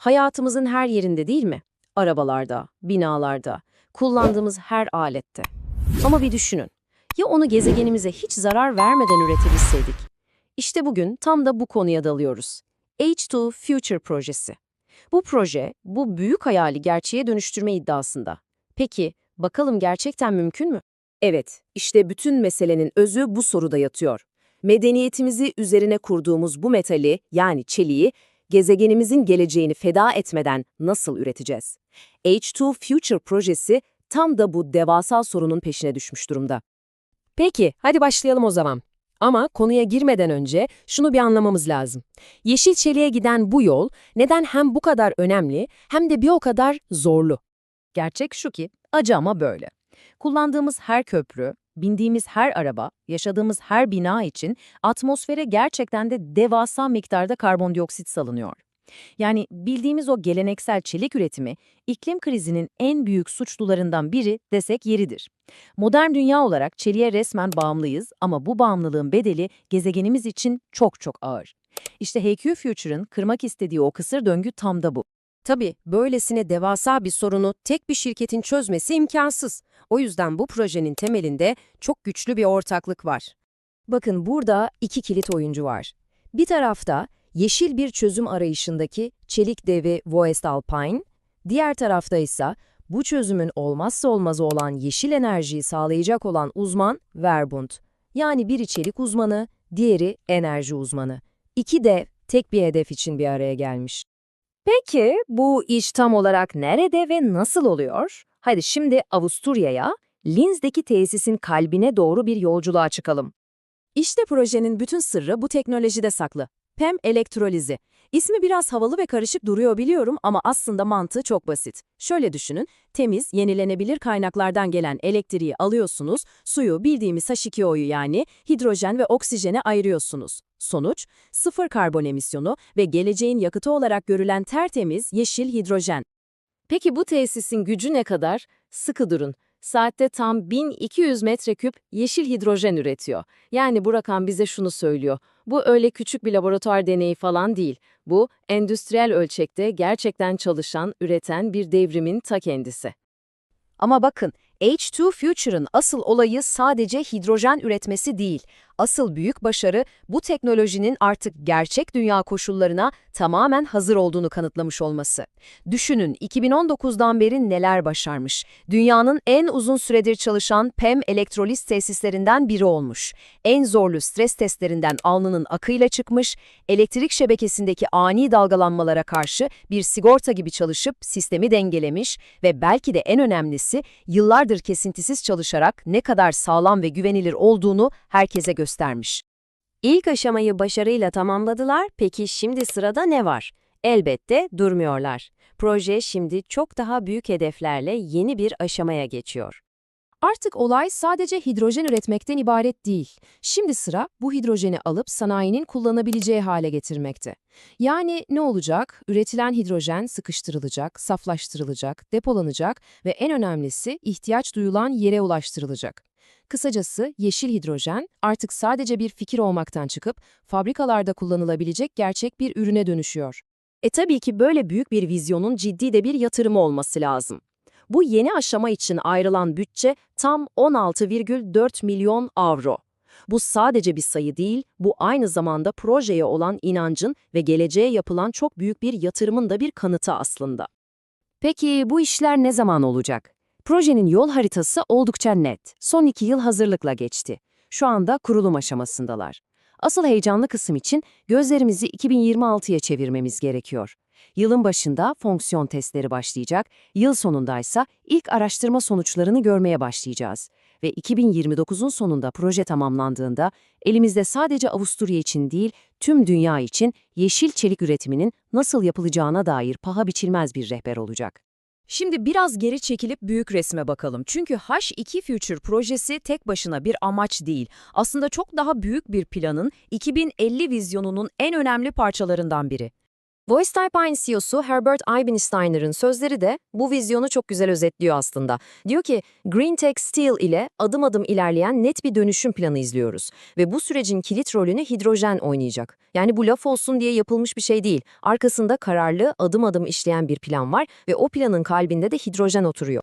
hayatımızın her yerinde değil mi? Arabalarda, binalarda, kullandığımız her alette. Ama bir düşünün. Ya onu gezegenimize hiç zarar vermeden üretebilseydik? İşte bugün tam da bu konuya dalıyoruz. H2 Future projesi. Bu proje, bu büyük hayali gerçeğe dönüştürme iddiasında. Peki, bakalım gerçekten mümkün mü? Evet, işte bütün meselenin özü bu soruda yatıyor. Medeniyetimizi üzerine kurduğumuz bu metali, yani çeliği, gezegenimizin geleceğini feda etmeden nasıl üreteceğiz? H2 Future projesi tam da bu devasa sorunun peşine düşmüş durumda. Peki, hadi başlayalım o zaman. Ama konuya girmeden önce şunu bir anlamamız lazım. Yeşil çeliğe giden bu yol neden hem bu kadar önemli hem de bir o kadar zorlu? Gerçek şu ki, acı ama böyle. Kullandığımız her köprü, bindiğimiz her araba, yaşadığımız her bina için atmosfere gerçekten de devasa miktarda karbondioksit salınıyor. Yani bildiğimiz o geleneksel çelik üretimi, iklim krizinin en büyük suçlularından biri desek yeridir. Modern dünya olarak çeliğe resmen bağımlıyız ama bu bağımlılığın bedeli gezegenimiz için çok çok ağır. İşte HQ Future'ın kırmak istediği o kısır döngü tam da bu. Tabii böylesine devasa bir sorunu tek bir şirketin çözmesi imkansız. O yüzden bu projenin temelinde çok güçlü bir ortaklık var. Bakın burada iki kilit oyuncu var. Bir tarafta yeşil bir çözüm arayışındaki çelik devi Voestalpine, diğer tarafta ise bu çözümün olmazsa olmazı olan yeşil enerjiyi sağlayacak olan uzman Verbund. Yani biri çelik uzmanı, diğeri enerji uzmanı. İki dev tek bir hedef için bir araya gelmiş. Peki bu iş tam olarak nerede ve nasıl oluyor? Hadi şimdi Avusturya'ya, Linz'deki tesisin kalbine doğru bir yolculuğa çıkalım. İşte projenin bütün sırrı bu teknolojide saklı. PEM elektrolizi. İsmi biraz havalı ve karışık duruyor biliyorum ama aslında mantığı çok basit. Şöyle düşünün, temiz, yenilenebilir kaynaklardan gelen elektriği alıyorsunuz, suyu bildiğimiz H2O'yu yani hidrojen ve oksijene ayırıyorsunuz. Sonuç, sıfır karbon emisyonu ve geleceğin yakıtı olarak görülen tertemiz yeşil hidrojen. Peki bu tesisin gücü ne kadar? Sıkı durun. Saatte tam 1200 metreküp yeşil hidrojen üretiyor. Yani bu rakam bize şunu söylüyor. Bu öyle küçük bir laboratuvar deneyi falan değil. Bu, endüstriyel ölçekte gerçekten çalışan, üreten bir devrimin ta kendisi. Ama bakın, H2 Future'ın asıl olayı sadece hidrojen üretmesi değil. Asıl büyük başarı bu teknolojinin artık gerçek dünya koşullarına tamamen hazır olduğunu kanıtlamış olması. Düşünün 2019'dan beri neler başarmış. Dünyanın en uzun süredir çalışan PEM elektroliz tesislerinden biri olmuş. En zorlu stres testlerinden alnının akıyla çıkmış, elektrik şebekesindeki ani dalgalanmalara karşı bir sigorta gibi çalışıp sistemi dengelemiş ve belki de en önemlisi yıllardır kesintisiz çalışarak ne kadar sağlam ve güvenilir olduğunu herkese göstermiş. İlk aşamayı başarıyla tamamladılar, peki şimdi sırada ne var? Elbette durmuyorlar. Proje şimdi çok daha büyük hedeflerle yeni bir aşamaya geçiyor. Artık olay sadece hidrojen üretmekten ibaret değil. Şimdi sıra bu hidrojeni alıp sanayinin kullanabileceği hale getirmekte. Yani ne olacak? Üretilen hidrojen sıkıştırılacak, saflaştırılacak, depolanacak ve en önemlisi ihtiyaç duyulan yere ulaştırılacak. Kısacası yeşil hidrojen artık sadece bir fikir olmaktan çıkıp fabrikalarda kullanılabilecek gerçek bir ürüne dönüşüyor. E tabii ki böyle büyük bir vizyonun ciddi de bir yatırımı olması lazım. Bu yeni aşama için ayrılan bütçe tam 16,4 milyon avro. Bu sadece bir sayı değil, bu aynı zamanda projeye olan inancın ve geleceğe yapılan çok büyük bir yatırımın da bir kanıtı aslında. Peki bu işler ne zaman olacak? Projenin yol haritası oldukça net. Son iki yıl hazırlıkla geçti. Şu anda kurulum aşamasındalar. Asıl heyecanlı kısım için gözlerimizi 2026'ya çevirmemiz gerekiyor. Yılın başında fonksiyon testleri başlayacak, yıl sonundaysa ilk araştırma sonuçlarını görmeye başlayacağız. Ve 2029'un sonunda proje tamamlandığında elimizde sadece Avusturya için değil, tüm dünya için yeşil çelik üretiminin nasıl yapılacağına dair paha biçilmez bir rehber olacak. Şimdi biraz geri çekilip büyük resme bakalım. Çünkü H2 Future projesi tek başına bir amaç değil. Aslında çok daha büyük bir planın 2050 vizyonunun en önemli parçalarından biri. VoiceType CEO'su Herbert Eibensteiner'ın sözleri de bu vizyonu çok güzel özetliyor aslında. Diyor ki, Green Tech Steel ile adım adım ilerleyen net bir dönüşüm planı izliyoruz. Ve bu sürecin kilit rolünü hidrojen oynayacak. Yani bu laf olsun diye yapılmış bir şey değil. Arkasında kararlı, adım adım işleyen bir plan var ve o planın kalbinde de hidrojen oturuyor.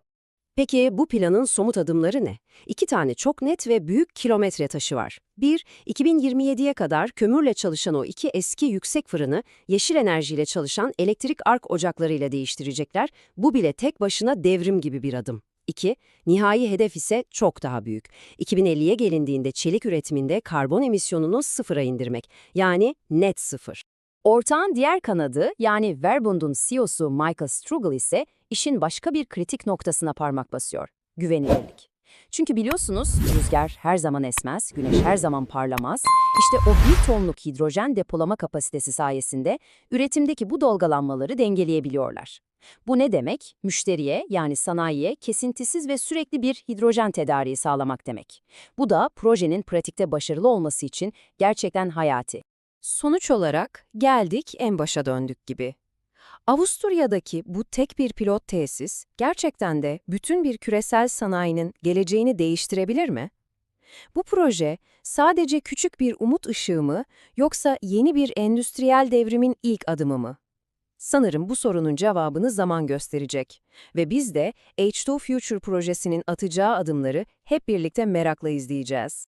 Peki bu planın somut adımları ne? İki tane çok net ve büyük kilometre taşı var. Bir, 2027'ye kadar kömürle çalışan o iki eski yüksek fırını yeşil enerjiyle çalışan elektrik ark ocaklarıyla değiştirecekler. Bu bile tek başına devrim gibi bir adım. İki, nihai hedef ise çok daha büyük. 2050'ye gelindiğinde çelik üretiminde karbon emisyonunu sıfıra indirmek. Yani net sıfır. Ortağın diğer kanadı yani Verbund'un CEO'su Michael Struggle ise işin başka bir kritik noktasına parmak basıyor. Güvenilirlik. Çünkü biliyorsunuz rüzgar her zaman esmez, güneş her zaman parlamaz. İşte o bir tonluk hidrojen depolama kapasitesi sayesinde üretimdeki bu dalgalanmaları dengeleyebiliyorlar. Bu ne demek? Müşteriye yani sanayiye kesintisiz ve sürekli bir hidrojen tedariği sağlamak demek. Bu da projenin pratikte başarılı olması için gerçekten hayati. Sonuç olarak geldik en başa döndük gibi. Avusturya'daki bu tek bir pilot tesis gerçekten de bütün bir küresel sanayinin geleceğini değiştirebilir mi? Bu proje sadece küçük bir umut ışığı mı yoksa yeni bir endüstriyel devrimin ilk adımı mı? Sanırım bu sorunun cevabını zaman gösterecek ve biz de H2 Future projesinin atacağı adımları hep birlikte merakla izleyeceğiz.